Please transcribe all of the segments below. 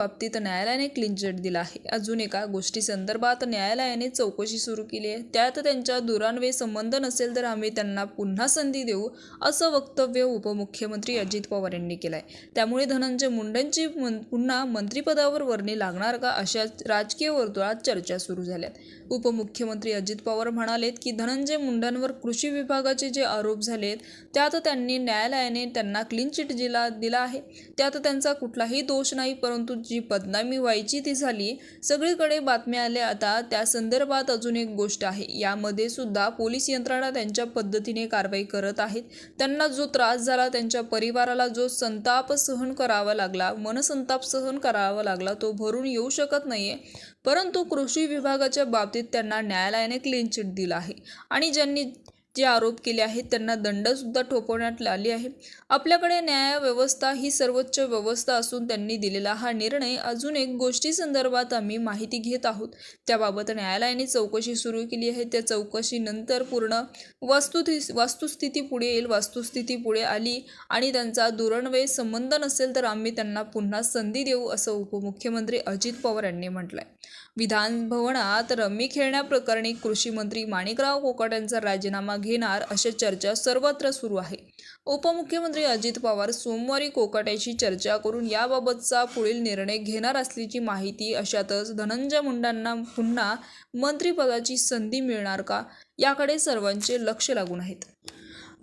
बाबतीत न्यायालयाने clean chit दिला आहे. अजून एका गोष्टी संदर्भात न्यायालयाने चौकशी सुरू केली आहे. त्यात त्यांच्या दुरान्वये संबंध नसेल तर आम्ही त्यांना पुन्हा संधी देऊ असं वक्तव्य उपमुख्यमंत्री अजित पवार यांनी केलं आहे त्यामुळे धनंजय मुंडेंची मन पुन्हा मंत्रिपदावर वर्णी लागणार का अशा राजकीय वर्तुळात चर्चा सुरू झाल्यात. उपमुख्यमंत्री अजित पवार म्हणालेत की धनंजय मुंडेंवर कृषी विभागाचे जे आरोप झालेत त्यात त्यांनी न्यायालयाने त्यांना क्लीन चिट दिला दिला आहे. त्यात त्यांचा कुठलाही दोष नाही परंतु जी बदनामी व्हायची ती झाली सगळीकडे बातम्या आल्या. आता त्या संदर्भात अजून एक गोष्ट आहे. यामध्ये सुद्धा पोलीस यंत्रणा त्यांच्या पद्धतीने कारवाई करत आहेत. त्यांना जो त्रास झाला त्यांच्या परिवाराला जो संताप सहन करावा लागला मनसंताप सहन करावा लागला तो भरून येऊ शकत नाही परंतु कृषी विभागाच्या बाबतीत त्यांना न्यायालयाने क्लीन चिट दिला आहे. आणि ज्यांनी जे आरोप केले आहेत त्यांना दंडसुद्धा ठोकवण्यात आली आहे. आपल्याकडे न्याय व्यवस्था ही सर्वोच्च व्यवस्था असून त्यांनी दिलेला हा निर्णय अजून एक गोष्टी संदर्भात आम्ही माहिती घेत आहोत. त्याबाबत न्यायालयाने चौकशी सुरू केली आहे. त्या चौकशीनंतर पूर्ण वस्तुथि वस्तुस्थिती पुढे येईल. वस्तुस्थिती पुढे आली आणि त्यांचा दुरणवय संबंध नसेल तर आम्ही त्यांना पुन्हा संधी देऊ असं उपमुख्यमंत्री अजित पवार यांनी म्हटलं आहे विधानभवनात रम्मी खेळण्याप्रकरणी कृषी मंत्री माणिकराव कोकाट यांचा राजीनामा घेणार अशी चर्चा सर्वत्र सुरू आहे. उपमुख्यमंत्री अजित पवार सोमवारी कोकाट्याशी चर्चा करून याबाबतचा पुढील निर्णय घेणार असल्याची माहिती अशातच धनंजय मुंडांना पुन्हा मंत्रिपदाची संधी मिळणार का याकडे सर्वांचे लक्ष लागून आहेत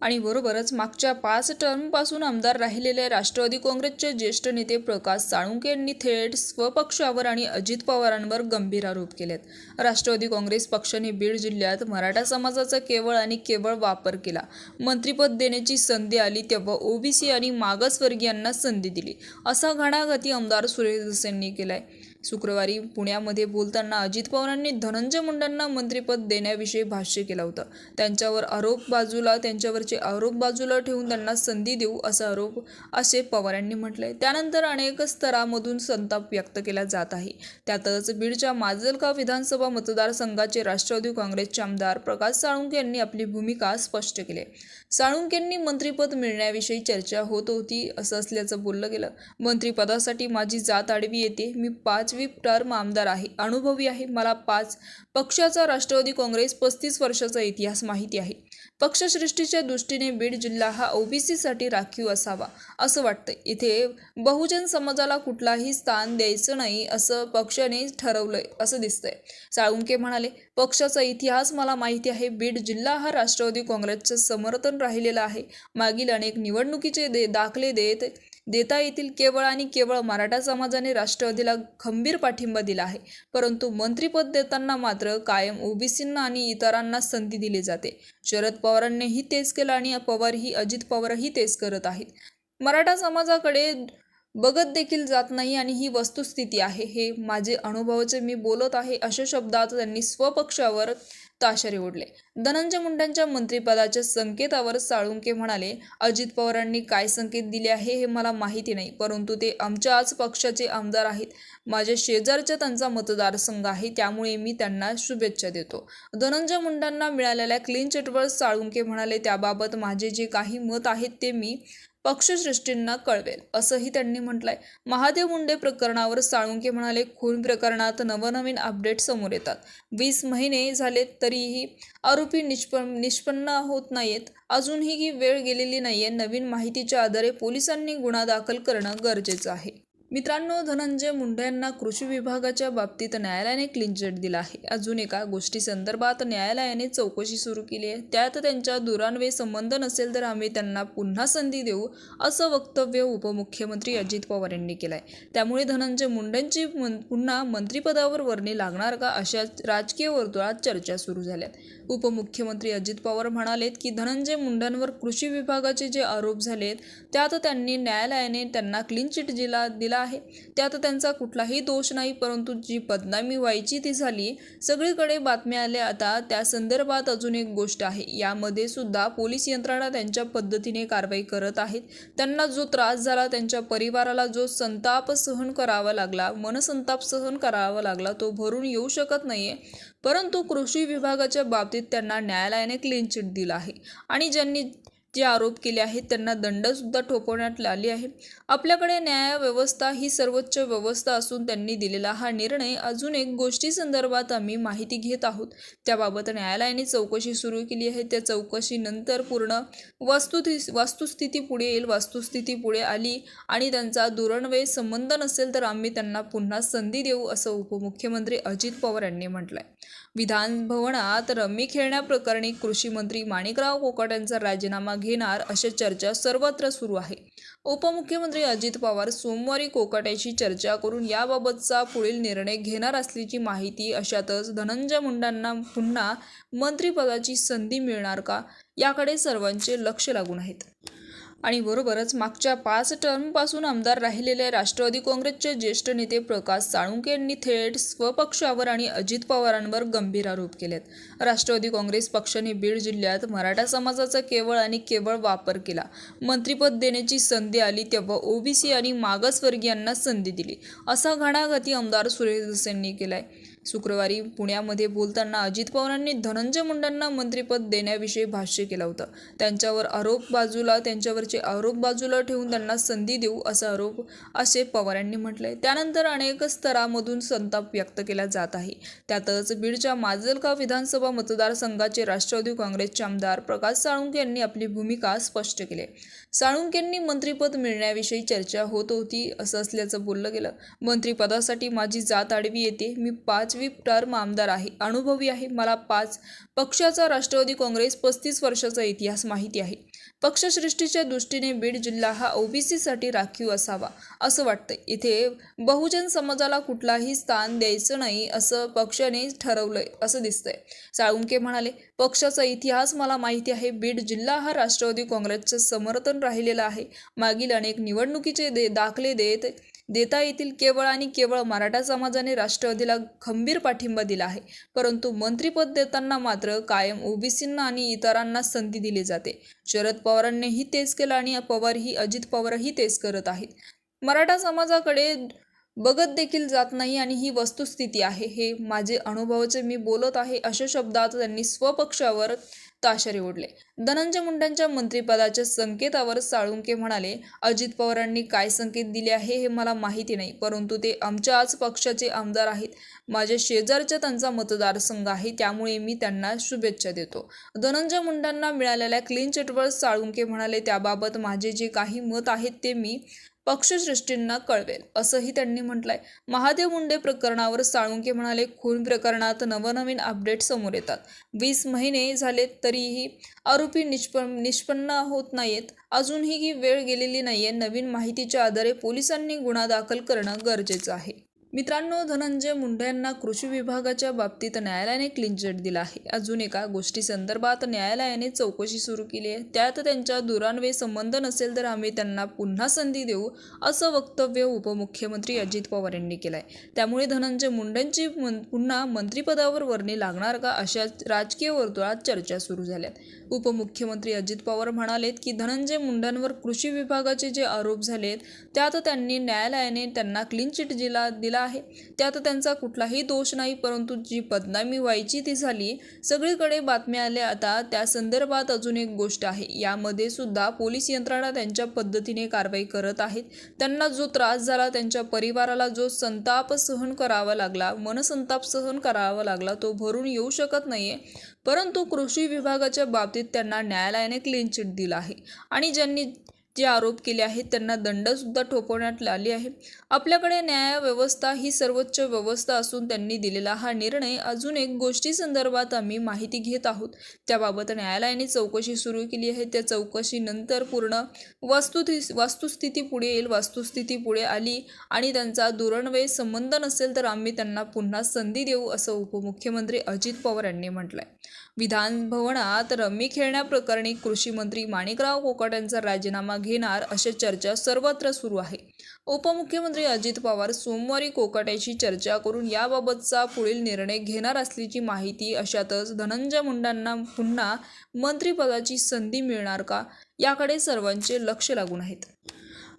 आणि बरोबरच मागच्या पाच टर्मपासून आमदार राहिलेले राष्ट्रवादी काँग्रेसचे ज्येष्ठ नेते प्रकाश साळुंके यांनी थेट स्वपक्षावर आणि अजित पवारांवर गंभीर आरोप केलेत. राष्ट्रवादी काँग्रेस पक्षाने बीड जिल्ह्यात मराठा समाजाचा केवळ आणि केवळ वापर केला. मंत्रिपद देण्याची संधी आली तेव्हा ओबीसी आणि मागासवर्गीयांना संधी दिली. असा घणाघाती आमदार सुरेश धस यांनी केलाय. शुक्रवारी पुण्यामध्ये बोलताना अजित पवारांनी धनंजय मुंडांना मंत्रिपद देण्याविषयी भाष्य केलं होतं. त्यांच्यावर आरोप बाजूला त्यांच्यावरचे आरोप बाजूला ठेवून त्यांना संधी देऊ असा आरोप असे पवार यांनी म्हटलंय. त्यानंतर अनेक स्तरामधून संताप व्यक्त केला जात आहे. त्यातच बीडच्या माजलगाव विधानसभा मतदारसंघाचे राष्ट्रवादी काँग्रेसचे आमदार प्रकाश साळुंके यांनी आपली भूमिका स्पष्ट केली साळुंकेंनी मंत्रिपद मिळण्याविषयी चर्चा होत होती असं असल्याचं बोललं गेलं. मंत्रिपदासाठी माझी जात आडवी येते. मी पाचवी टर्म आमदार आहे. अनुभवी आहे. मला पाच. पक्षाचा राष्ट्रवादी काँग्रेस पस्तीस वर्षाचा इतिहास माहिती आहे. पक्षसृष्टीच्या दृष्टीने बीड जिल्हा हा ओबीसीसाठी राखीव असावा असं वाटतं इथे बहुजन समाजाला कुठलाही स्थान द्यायचं नाही असं पक्षाने ठरवलंय असं दिसतंय. साळुंके म्हणाले पक्षाचा इतिहास मला माहिती आहे. बीड जिल्हा हा राष्ट्रवादी काँग्रेसचं समर्थन राहिलेला आहे. मागील अनेक निवडणुकीचे दे दाखले देत देता येतील केवळ आणि केवळ मराठा समाजाने राष्ट्रवादीला खंबीर पाठिंबा दिला आहे. परंतु मंत्रिपद देताना मात्र कायम ओबीसींना आणि इतरांना संधी दिली जाते. शरद पवारांनीही तेच केलं आणि पवारही अजित पवारही तेच करत आहेत. मराठा समाजाकडे बघत देखील जात नाही आणि ही वस्तुस्थिती आहे. हे माझे अनुभवाचे मी बोलत आहे अशा शब्दात त्यांनी स्वपक्षावर ताशेरे ओढले धनंजय मुंडेंच्या मंत्रिपदाच्या संकेतावर साळुंके म्हणाले अजित पवारांनी काय संकेत दिले आहे हे मला माहिती नाही परंतु ते आमच्याच पक्षाचे आमदार आहेत. माझ्या शेजारच्या त्यांचा मतदारसंघ आहे त्यामुळे मी त्यांना शुभेच्छा देतो. धनंजय मुंडांना मिळालेल्या क्लीन चिटवर साळुंके म्हणाले त्याबाबत माझे जे काही मत आहेत ते मी पक्षश्रेष्ठींना कळवेल असंही त्यांनी म्हटलंय. महादेव मुंडे प्रकरणावर साळुंके म्हणाले खून प्रकरणात नवनवीन अपडेट समोर येतात. वीस महिने झाले तरीही आरोपी निष्प निष्पन्न होत नाहीत अजूनही ही वेळ गेलेली नाहीये. नवीन माहितीच्या आधारे पोलिसांनी गुन्हा दाखल करणं गरजेचं आहे. मित्रांनो धनंजय मुंडे यांना कृषी विभागाच्या बाबतीत न्यायालयाने क्लीन चिट दिला आहे. अजून एका गोष्टी संदर्भात न्यायालयाने चौकशी सुरू केली आहे. त्यात त्यांच्या दुरान्वये संबंध नसेल तर आम्ही त्यांना पुन्हा संधी देऊ असं वक्तव्य उपमुख्यमंत्री अजित पवार यांनी केलं आहे त्यामुळे धनंजय मुंडेंची मन पुन्हा मंत्रिपदावर वर्णी लागणार का अशा राजकीय वर्तुळात चर्चा सुरू झाल्यात. उपमुख्यमंत्री अजित पवार म्हणालेत की धनंजय मुंडांवर कृषी विभागाचे जे आरोप झालेत त्यात त्यांनी न्यायालयाने त्यांना क्लीन चिट दिला दिला आहे. त्यात त्यांचा कुठलाही दोष नाही परंतु जी बदनामी व्हायची ती झाली सगळीकडे बातम्या आल्या. आता त्या संदर्भात अजून एक गोष्ट आहे. यामध्ये सुद्धा पोलीस यंत्रणा त्यांच्या पद्धतीने कारवाई करत आहेत. त्यांना जो त्रास झाला त्यांच्या परिवाराला जो संताप सहन करावा लागला मनसंताप सहन करावा लागला तो भरून येऊ शकत नाहीये. परंतु कृषी विभागाच्या बाबतीत त्यांना न्यायालयाने क्लीन चिट दिला आहे. आणि ज्यांनी जे आरोप केले आहेत त्यांना दंडसुद्धा ठोपवण्यात आली आहे. आपल्याकडे न्यायव्यवस्था ही सर्वोच्च व्यवस्था असून त्यांनी दिलेला हा निर्णय अजून एक गोष्टी संदर्भात आम्ही माहिती घेत आहोत. त्याबाबत न्यायालयाने चौकशी सुरू केली आहे. त्या चौकशीनंतर पूर्ण वास्तु वस्तुस्थिती पुढे येईल. वस्तुस्थिती पुढे आली आणि त्यांचा दुरणवे संबंध नसेल तर आम्ही त्यांना पुन्हा संधी देऊ असं उपमुख्यमंत्री अजित पवार यांनी म्हटलंय. आहे विधानभवनात रम्मी खेळण्याप्रकरणी कृषी मंत्री माणिकराव कोकाट यांचा राजीनामा घेणार अशी चर्चा सर्वत्र सुरू आहे. उपमुख्यमंत्री अजित पवार सोमवारी कोकाट्याशी चर्चा करून याबाबतचा पुढील निर्णय घेणार असल्याची माहिती अशातच धनंजय मुंडांना पुन्हा मंत्रिपदाची संधी मिळणार का? याकडे सर्वांचे लक्ष लागून आहेत आणि बरोबरच मागच्या पाच टर्मपासून आमदार राहिलेले राष्ट्रवादी काँग्रेसचे ज्येष्ठ नेते प्रकाश साळुंके यांनी थेट स्वपक्षावर आणि अजित पवारांवर गंभीर आरोप केलेत. राष्ट्रवादी काँग्रेस पक्षाने बीड जिल्ह्यात मराठा समाजाचा केवळ आणि केवळ वापर केला. मंत्रिपद देण्याची संधी आली तेव्हा ओबीसी आणि मागासवर्गीयांना संधी दिली. असा घणाघाती आमदार सुरेश यांनी केलाय. शुक्रवारी पुण्यामध्ये बोलताना अजित पवारांनी धनंजय मुंडांना मंत्रिपद देण्याविषयी भाष्य केलं होतं. त्यांच्यावर आरोप बाजूला त्यांच्यावरचे आरोप बाजूला ठेवून त्यांना संधी देऊ असा आरोप असे पवार यांनी म्हटलंय. त्यानंतर अनेक स्तरामधून संताप व्यक्त केला जात आहे. त्यातच बीडच्या माजलगाव विधानसभा मतदारसंघाचे राष्ट्रवादी काँग्रेसचे आमदार प्रकाश साळुंके यांनी आपली भूमिका स्पष्ट केली. साळुंकेंनी मंत्रिपद मिळण्याविषयी चर्चा होत होती असं असल्याचं बोललं गेलं. मंत्रिपदासाठी माझी जात आडवी येते. मी पाच पाचवी टर्म आमदार आहे. अनुभवी आहे. मला पाच. पक्षाचा राष्ट्रवादी काँग्रेस पस्तीस वर्षाचा इतिहास माहिती आहे. पक्षसृष्टीच्या दृष्टीने बीड जिल्हा हा ओबीसीसाठी राखीव असावा असं वाटतंय. इथे बहुजन समाजाला कुठलाही स्थान द्यायचं नाही असं पक्षाने ठरवलंय असं दिसतंय. साळुंके म्हणाले पक्षाचा इतिहास मला माहिती आहे. बीड जिल्हा हा राष्ट्रवादी काँग्रेसचं समर्थन राहिलेलं आहे. मागील अनेक निवडणुकीचे दे दाखले देत देता येतील केवळ आणि केवळ मराठा समाजाने राष्ट्रवादीला खंबीर पाठिंबा दिला आहे. परंतु मंत्रिपद देताना मात्र कायम ओबीसींना आणि इतरांना संधी दिली जाते. शरद पवारांनीही तेच केलं आणि पवारही अजित पवारही तेच करत आहेत. मराठा समाजाकडे बघत देखील जात नाही आणि ही वस्तुस्थिती आहे. हे माझे अनुभवाचे मी बोलत आहे अशा शब्दात त्यांनी स्वपक्षावर ताशेरे ओढले. धनंजय मुंडेंच्या मंत्रिपदाच्या संकेतावर साळुंके म्हणाले अजित पवारांनी काय संकेत दिले आहे हे मला माहिती नाही परंतु ते आमच्याच पक्षाचे आमदार आहेत. माझ्या शेजारच्या त्यांचा मतदारसंघ आहे त्यामुळे मी त्यांना शुभेच्छा देतो. धनंजय मुंडांना मिळालेल्या क्लीन चिटवर साळुंके म्हणाले त्याबाबत माझे जे काही मत आहेत ते मी पक्षश्रेष्ठींना कळवेल असंही त्यांनी म्हटलंय. महादेव मुंडे प्रकरणावर साळुंके म्हणाले खून प्रकरणात नवनवीन अपडेट समोर येतात. वीस महिने झाले तरीही आरोपी निष्प निष्पन्न होत नाहीत अजूनही ही वेळ गेलेली नाहीये. नवीन माहितीच्या आधारे पोलिसांनी गुन्हा दाखल करणं गरजेचं आहे. मित्रांनो धनंजय मुंडे यांना कृषी विभागाच्या बाबतीत न्यायालयाने क्लीन चिट दिला आहे. अजून एका गोष्टी संदर्भात न्यायालयाने चौकशी सुरू केली आहे. त्यात त्यांच्या दुरान्वये संबंध नसेल तर आम्ही त्यांना पुन्हा संधी देऊ असं वक्तव्य उपमुख्यमंत्री अजित पवार यांनी केलं आहे त्यामुळे धनंजय मुंडेंची मन- पुन्हा मंत्रिपदावर वर्णी लागणार का अशा राजकीय वर्तुळात चर्चा सुरू झाल्यात. उपमुख्यमंत्री अजित पवार म्हणालेत की धनंजय मुंडांवर कृषी विभागाचे जे आरोप झालेत त्यात त्यांनी न्यायालयाने त्यांना क्लीन चिट दिला दिला आहे. त्यात त्यांचा कुठलाही दोष नाही परंतु जी बदनामी व्हायची ती झाली सगळीकडे बातम्या आल्या. आता त्या संदर्भात अजून एक गोष्ट आहे. यामध्ये सुद्धा पोलीस यंत्रणा त्यांच्या पद्धतीने कारवाई करत आहेत. त्यांना जो त्रास झाला त्यांच्या परिवाराला जो संताप सहन करावा लागला मनसंताप सहन करावा लागला तो भरून येऊ शकत नाहीये. परंतु कृषी विभागाच्या बाबतीत त्यांना न्यायालयाने क्लीन चिट दिला आहे. आणि ज्यांनी जे आरोप केले आहेत त्यांना दंडसुद्धा ठोपवण्यात आली आहे. आपल्याकडे न्यायव्यवस्था ही सर्वोच्च व्यवस्था असून त्यांनी दिलेला हा निर्णय अजून एक गोष्टी संदर्भात आम्ही माहिती घेत आहोत. त्याबाबत न्यायालयाने चौकशी सुरू केली आहे. त्या चौकशीनंतर पूर्ण वास्तुथि वस्तुस्थिती पुढे येईल वस्तुस्थिती पुढे आली आणि त्यांचा दुरणवे संबंध नसेल तर आम्ही त्यांना पुन्हा संधी देऊ असं उपमुख्यमंत्री अजित पवार यांनी म्हटलं आहे भवनात रम्मी खेळण्याप्रकरणी कृषी मंत्री माणिकराव कोकाट यांचा राजीनामा घेणार अशी चर्चा सर्वत्र सुरू आहे. उपमुख्यमंत्री अजित पवार सोमवारी कोकाट्याशी चर्चा करून याबाबतचा पुढील निर्णय घेणार असल्याची माहिती अशातच धनंजय मुंडांना पुन्हा मंत्रिपदाची संधी मिळणार का याकडे सर्वांचे लक्ष लागून आहेत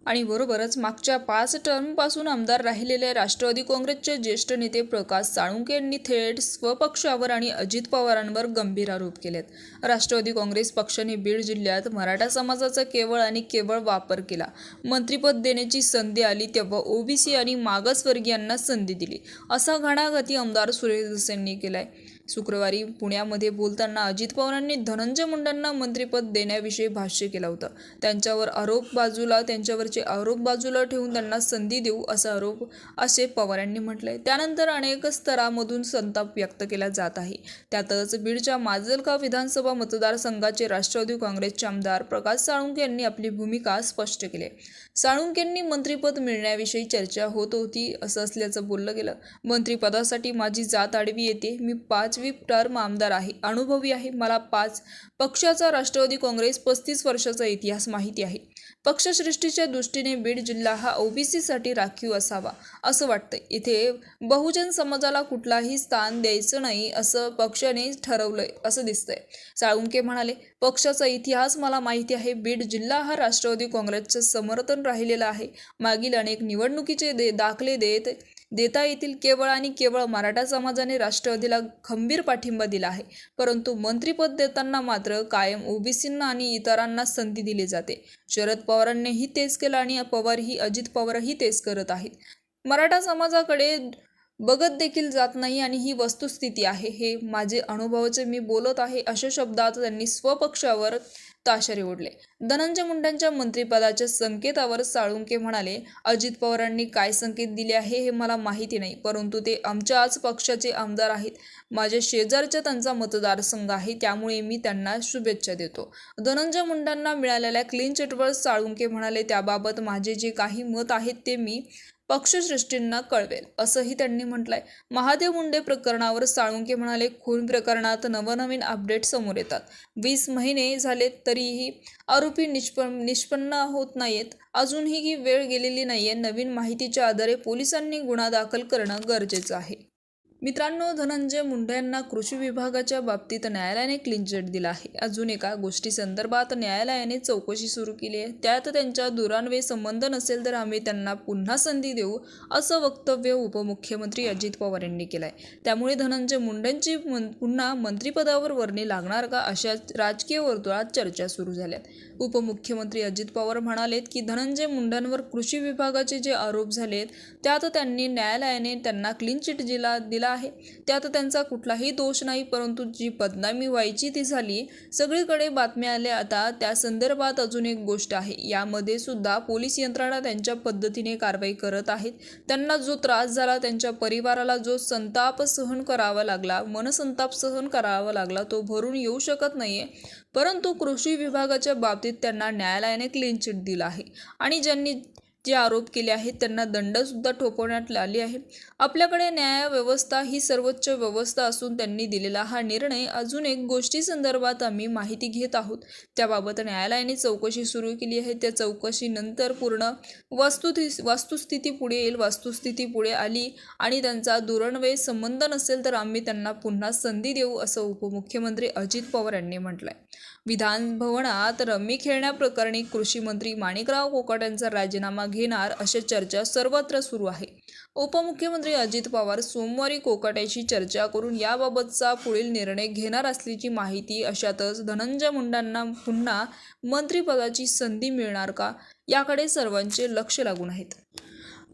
आणि बरोबरच मागच्या पाच टर्मपासून आमदार राहिलेले राष्ट्रवादी काँग्रेसचे ज्येष्ठ नेते प्रकाश साळुंके यांनी थेट स्वपक्षावर आणि अजित पवारांवर गंभीर आरोप केलेत. राष्ट्रवादी काँग्रेस पक्षाने बीड जिल्ह्यात मराठा समाजाचा केवळ आणि केवळ वापर केला. मंत्रिपद देण्याची संधी आली तेव्हा ओबीसी आणि मागासवर्गीयांना संधी दिली. असा घणाघाती आमदार सुरेश धस यांनी केलाय. शुक्रवारी पुण्यामध्ये बोलताना अजित पवारांनी धनंजय मुंडांना मंत्रिपद देण्याविषयी भाष्य केलं होतं. त्यांच्यावर आरोप बाजूला त्यांच्यावरचे आरोप बाजूला ठेवून त्यांना संधी देऊ असा आरोप असे पवारांनी आहे त्यानंतर अनेक स्तरामधून संताप व्यक्त केला जात आहे. त्यातच बीडच्या माजलगाव विधानसभा मतदारसंघाचे राष्ट्रवादी काँग्रेसचे आमदार प्रकाश साळुंके यांनी आपली भूमिका स्पष्ट केली आहे. साळुंकेंनी मंत्रिपद मिळण्याविषयी चर्चा होत होती असं असल्याचं बोललं गेलं. मंत्रिपदासाठी माझी जात आडवी येते. मी पाचवी टर्म आमदार आहे. अनुभवी आहे. मला पाच पक्षाचा राष्ट्रवादी काँग्रेस पस्तीस वर्षाचा इतिहास माहिती आहे. पक्षसृष्टीच्या दृष्टीने बीड जिल्हा हा ओबीसीसाठी राखीव असावा असं वाटतं इथे बहुजन समाजाला कुठलाही स्थान द्यायचं नाही असं पक्षाने ठरवलंय असं दिसतंय. साळुंके म्हणाले पक्षाचा इतिहास मला माहिती आहे. बीड जिल्हा हा राष्ट्रवादी काँग्रेसचं समर्थन राहिलेलं आहे. मागील अनेक निवडणुकीचे दे दाखले देत देता येतील केवळ आणि केवळ मराठा समाजाने राष्ट्रवादीला खंबीर पाठिंबा दिला आहे. परंतु मंत्रिपद देताना मात्र कायम ओबीसींना आणि इतरांना संधी दिली जाते. शरद पवारांनीही तेच केलं आणि पवारही अजित पवारही तेच करत आहेत. मराठा समाजाकडे बघत देखील जात नाही आणि ही वस्तुस्थिती आहे. हे माझे अनुभवाचे मी बोलत आहे अशा शब्दात त्यांनी स्वपक्षावर ताशेरे ओढले. धनंजय मुंडेंच्या मंत्रिपदाच्या संकेतावर साळुंके म्हणाले अजित पवारांनी काय संकेत दिले आहे हे मला माहिती नाही परंतु ते आमच्याच पक्षाचे आमदार आहेत. माझ्या शेजारच्या त्यांचा मतदारसंघ आहे त्यामुळे मी त्यांना शुभेच्छा देतो. धनंजय मुंडांना मिळालेल्या क्लीन चिटवर साळुंके म्हणाले त्याबाबत माझे जे काही मत आहेत ते मी पक्षश्रेष्ठींना कळवेल असंही त्यांनी म्हटलंय. महादेव मुंडे प्रकरणावर साळुंके म्हणाले खून प्रकरणात नवनवीन अपडेट समोर येतात. वीस महिने झाले तरीही आरोपी निष्प निष्पन्न होत नाहीत अजूनही ही वेळ गेलेली नाहीये. नवीन माहितीच्या आधारे पोलिसांनी गुन्हा दाखल करणं गरजेचं आहे. मित्रांनो धनंजय मुंडे यांना कृषी विभागाच्या बाबतीत न्यायालयाने क्लीन चिट दिला आहे. अजून एका गोष्टी संदर्भात न्यायालयाने चौकशी सुरू केली आहे. त्यात त्यांच्या दुरान्वये संबंध नसेल तर आम्ही त्यांना पुन्हा संधी देऊ असं वक्तव्य उपमुख्यमंत्री अजित पवार यांनी केलं आहे त्यामुळे धनंजय मुंडेंची मन- पुन्हा मंत्रिपदावर वर्णी लागणार का अशा राजकीय वर्तुळात चर्चा सुरू झाल्यात. उपमुख्यमंत्री अजित पवार म्हणालेत की धनंजय मुंडेंवर कृषी विभागाचे जे आरोप झालेत त्यात त्यांनी न्यायालयाने त्यांना क्लीन चिट दिला दिला आहे. त्यात त्यांचा कुठलाही दोष नाही परंतु जी बदनामी व्हायची ती झाली सगळीकडे बातम्या आल्या. आता त्या संदर्भात अजून एक गोष्ट आहे. यामध्ये सुद्धा पोलीस यंत्रणा त्यांच्या पद्धतीने कारवाई करत आहेत. त्यांना जो त्रास झाला त्यांच्या परिवाराला जो संताप सहन करावा लागला मनसंताप सहन करावा लागला तो भरून येऊ शकत नाहीये. परंतु कृषी विभागाच्या बाबतीत त्यांना न्यायालयाने क्लीन चिट दिला आहे. आणि ज्यांनी जे आरोप केले आहेत त्यांना दंडसुद्धा ठोपवण्यात आली आहे. आपल्याकडे न्यायव्यवस्था ही सर्वोच्च व्यवस्था असून त्यांनी दिलेला हा निर्णय अजून एक गोष्टी संदर्भात आम्ही माहिती घेत आहोत. त्याबाबत न्यायालयाने चौकशी सुरू केली आहे. त्या चौकशीनंतर पूर्ण वस्तुथि वस्तुस्थिती पुढे येईल. वस्तुस्थिती पुढे आली आणि त्यांचा दुरणवय संबंध नसेल तर आम्ही त्यांना पुन्हा संधी देऊ असं उपमुख्यमंत्री अजित पवार यांनी म्हटलंय. आहे विधानभवनात रम्मी खेळण्याप्रकरणी कृषी मंत्री माणिकराव कोकाट यांचा राजीनामा घेणार अशी चर्चा सर्वत्र सुरू आहे. उपमुख्यमंत्री अजित पवार सोमवारी कोकाट्याशी चर्चा करून याबाबतचा पुढील निर्णय घेणार असल्याची माहिती अशातच धनंजय मुंडांना पुन्हा मंत्रिपदाची संधी मिळणार का? याकडे सर्वांचे लक्ष लागून आहेत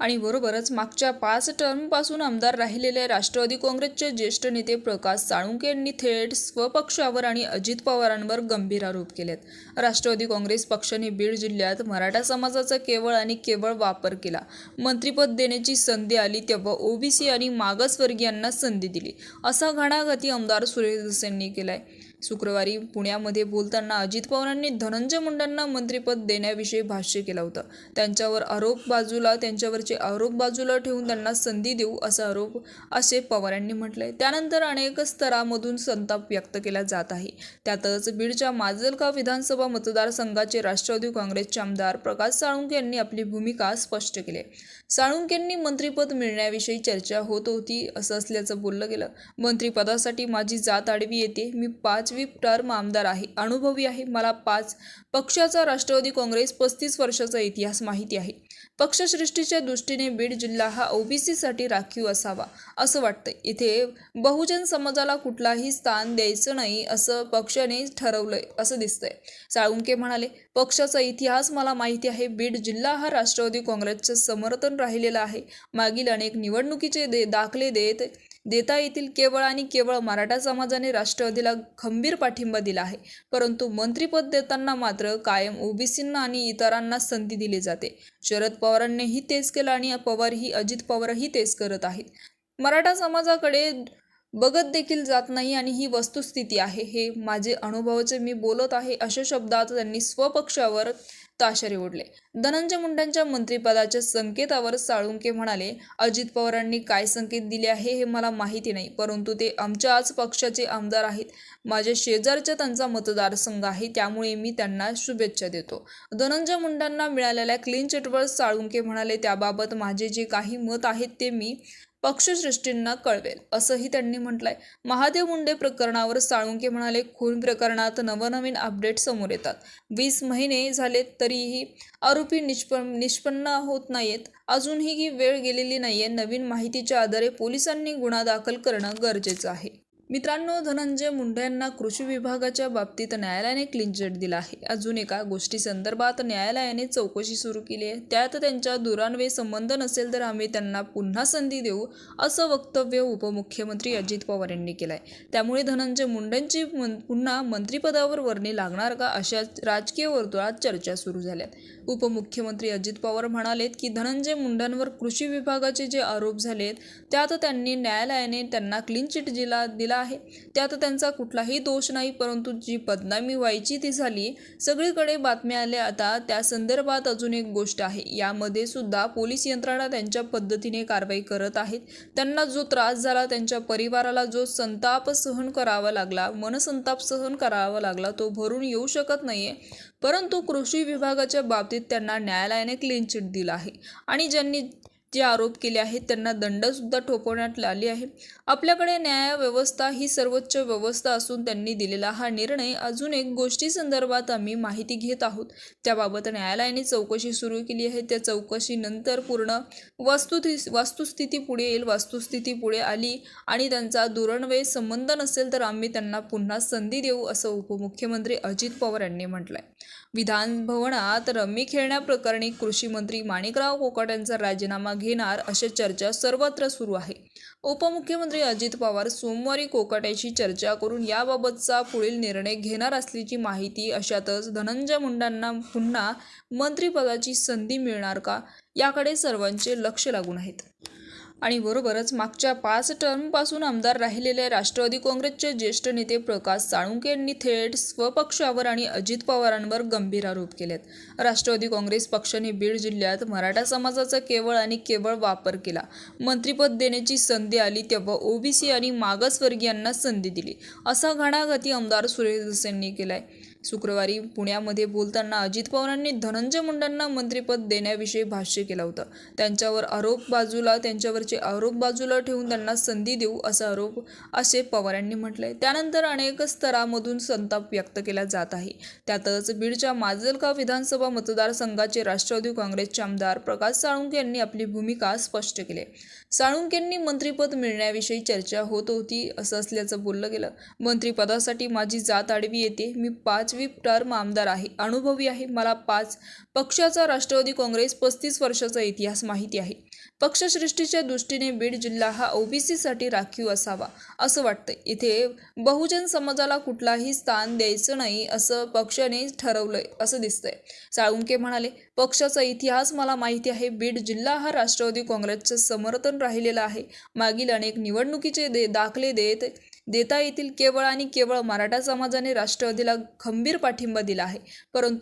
आणि बरोबरच मागच्या पाच टर्मपासून आमदार राहिलेले राष्ट्रवादी काँग्रेसचे ज्येष्ठ नेते प्रकाश साळुंके यांनी थेट स्वपक्षावर आणि अजित पवारांवर गंभीर आरोप केलेत. राष्ट्रवादी काँग्रेस पक्षाने बीड जिल्ह्यात मराठा समाजाचा केवळ आणि केवळ वापर केला. मंत्रिपद देण्याची संधी आली तेव्हा ओबीसी आणि मागासवर्गीयांना संधी दिली. असा घणाघाती आमदार सुरेश यांनी केलाय. शुक्रवारी पुण्यामध्ये बोलताना अजित पवारांनी धनंजय मुंडांना मंत्रिपद देण्याविषयी भाष्य केलं होतं. त्यांच्यावर आरोप बाजूला त्यांच्यावरचे आरोप बाजूला ठेवून त्यांना संधी देऊ असा आरोप असे पवारांनी म्हटलंय. त्यानंतर अनेक स्तरामधून संताप व्यक्त केला जात आहे. त्यातच बीडच्या माजलगाव विधानसभा मतदारसंघाचे राष्ट्रवादी काँग्रेसचे आमदार प्रकाश साळुंके यांनी आपली भूमिका स्पष्ट केली. आहे. साळुंकेंनी मंत्रिपद मिळण्याविषयी चर्चा होत होती असं असल्याचं बोललं गेलं. मंत्रिपदासाठी माझी जात आडवी येते. मी पाच पाचवी टर्म आमदार आहे. अनुभवी आहे. मला पाच. पक्षाचा राष्ट्रवादी काँग्रेस पस्तीस वर्षाचा इतिहास माहिती आहे. पक्षसृष्टीच्या दृष्टीने बीड जिल्हा हा ओबीसीसाठी राखीव असावा असं वाटतंय. इथे बहुजन समाजाला कुठलाही स्थान द्यायचं नाही असं पक्षाने ठरवलंय असं दिसतंय. साळुंके म्हणाले पक्षाचा इतिहास मला माहिती आहे. बीड जिल्हा हा राष्ट्रवादी काँग्रेसचं समर्थन राहिलेलं आहे. मागील अनेक निवडणुकीचे दे दाखले देत देता येतील केवळ आणि केवळ मराठा समाजाने राष्ट्रवादीला खंबीर पाठिंबा दिला आहे. परंतु मंत्रिपद देताना मात्र कायम ओबीसींना आणि इतरांना संधी दिली जाते. शरद पवारांनीही तेच केलं आणि पवारही अजित पवारही तेच करत आहेत. मराठा समाजाकडे बघत देखील जात नाही आणि ही वस्तुस्थिती आहे. हे माझे अनुभवाचे मी बोलत आहे अशा शब्दात त्यांनी स्वपक्षावर ताशेरे ओढले. धनंजय मुंडेंच्या मंत्रिपदाच्या संकेतावर साळुंके म्हणाले अजित पवारांनी काय संकेत दिले आहे हे मला माहिती नाही परंतु ते आमच्याच पक्षाचे आमदार आहेत. माझ्या शेजारच्या त्यांचा मतदारसंघ आहे त्यामुळे मी त्यांना शुभेच्छा देतो. धनंजय मुंडांना मिळालेल्या क्लीन चिटवर साळुंके म्हणाले त्याबाबत माझे जे काही मत आहेत ते मी पक्षश्रेष्ठींना कळवेल असंही त्यांनी म्हटलंय. महादेव मुंडे प्रकरणावर साळुंके म्हणाले खून प्रकरणात नवनवीन अपडेट समोर येतात. वीस महिने झाले तरीही आरोपी निष्प निष्पन्न होत नाहीत अजूनही ही वेळ गेलेली नाहीये. नवीन माहितीच्या आधारे पोलिसांनी गुन्हा दाखल करणं गरजेचं आहे. मित्रांनो धनंजय मुंडे यांना कृषी विभागाच्या बाबतीत न्यायालयाने क्लीन चिट दिला आहे. अजून एका गोष्टी संदर्भात न्यायालयाने चौकशी सुरू केली आहे. त्यात त्यांच्या दुरान्वये संबंध नसेल तर आम्ही त्यांना पुन्हा संधी देऊ असं वक्तव्य उपमुख्यमंत्री अजित पवार यांनी केलंय. त्यामुळे धनंजय मुंडेंची मन- पुन्हा मंत्रिपदावर वर्णी लागणार का अशा राजकीय वर्तुळात चर्चा सुरू झाल्यात. उपमुख्यमंत्री अजित पवार म्हणालेत की धनंजय मुंडांवर कृषी विभागाचे जे आरोप झालेत त्यात त्यांनी न्यायालयाने त्यांना क्लीन चिट दिला दिला आहे. त्यात त्यांचा कुठलाही दोष नाही परंतु जी बदनामी व्हायची ती झाली सगळीकडे बातम्या आल्या. आता त्या संदर्भात अजून एक गोष्ट आहे. यामध्ये सुद्धा पोलीस यंत्रणा त्यांच्या पद्धतीने कारवाई करत आहेत. त्यांना जो त्रास झाला त्यांच्या परिवाराला जो संताप सहन करावा लागला मनसंताप सहन करावा लागला तो भरून येऊ शकत नाहीये. परंतु कृषी विभागाच्या बाबतीत त्यांना न्यायालयाने क्लीन चिट दिला आहे. आणि ज्यांनी जे आरोप केले आहेत त्यांना दंडसुद्धा ठोपवण्यात आली आहे. आपल्याकडे न्यायव्यवस्था ही सर्वोच्च व्यवस्था असून त्यांनी दिलेला हा निर्णय अजून एक गोष्टी संदर्भात आम्ही माहिती घेत आहोत. त्याबाबत न्यायालयाने चौकशी सुरू केली आहे. त्या चौकशीनंतर पूर्ण वस्तुथि वस्तुस्थिती पुढे येईल वास्तुस्थिती पुढे आली आणि त्यांचा दुरणवय संबंध नसेल तर आम्ही त्यांना पुन्हा संधी देऊ असं उपमुख्यमंत्री अजित पवार यांनी म्हटलं आहे विधानभवनात रम्मी खेळण्याप्रकरणी कृषी मंत्री माणिकराव कोकाट यांचा राजीनामा घेणार अशा चर्चा सर्वत्र सुरू आहे. उपमुख्यमंत्री अजित पवार सोमवारी कोकाट्याशी चर्चा करून याबाबतचा पुढील निर्णय घेणार असल्याची माहिती अशातच धनंजय मुंडांना पुन्हा मंत्रिपदाची संधी मिळणार का? याकडे सर्वांचे लक्ष लागून आहेत आणि बरोबरच मागच्या पाच टर्मपासून आमदार राहिलेले राष्ट्रवादी काँग्रेसचे ज्येष्ठ नेते प्रकाश साळुंके यांनी थेट स्वपक्षावर आणि अजित पवारांवर गंभीर आरोप केलेत. राष्ट्रवादी काँग्रेस पक्षाने बीड जिल्ह्यात मराठा समाजाचा केवळ आणि केवळ वापर केला. मंत्रिपद देण्याची संधी आली तेव्हा ओबीसी आणि मागासवर्गीयांना संधी दिली. असा घणाघाती आमदार सुरेश केला केलाय. शुक्रवारी पुण्यामध्ये बोलताना अजित पवारांनी धनंजय मुंडांना मंत्रिपद देण्याविषयी भाष्य केलं होतं. त्यांच्यावर आरोप बाजूला त्यांच्यावरचे आरोप बाजूला ठेवून त्यांना संधी देऊ असा आरोप असे पवार यांनी म्हटलंय. त्यानंतर अनेक स्तरामधून संताप व्यक्त केला जात आहे. त्यातच बीडच्या माजलगाव विधानसभा मतदारसंघाचे राष्ट्रवादी काँग्रेसचे आमदार प्रकाश साळुंके यांनी आपली भूमिका स्पष्ट केली. साळुंकेंनी मंत्रिपद मिळण्याविषयी चर्चा होत होती असं असल्याचं बोललं गेलं. मंत्रिपदासाठी माझी जात आडवी येते. मी पाच पाचवी टर्म आमदार आहे. अनुभवी आहे. मला पाच. पक्षाचा राष्ट्रवादी काँग्रेस पस्तीस वर्षाचा इतिहास माहिती आहे. पक्षसृष्टीच्या दृष्टीने बीड जिल्हा हा ओबीसीसाठी राखीव असावा असं वाटतं इथे बहुजन समाजाला कुठलाही स्थान द्यायचं नाही असं पक्षाने ठरवलंय असं दिसतंय. साळुंके म्हणाले पक्षाचा इतिहास मला माहिती आहे. बीड जिल्हा हा राष्ट्रवादी काँग्रेसचं समर्थन राहिलेलं आहे. मागील अनेक निवडणुकीचे दे दाखले देत देता येतील केवळ आणि केवळ मराठा समाजाने राष्ट्रवादीला खंबीर पाठिंबा दिला आहे. परंतु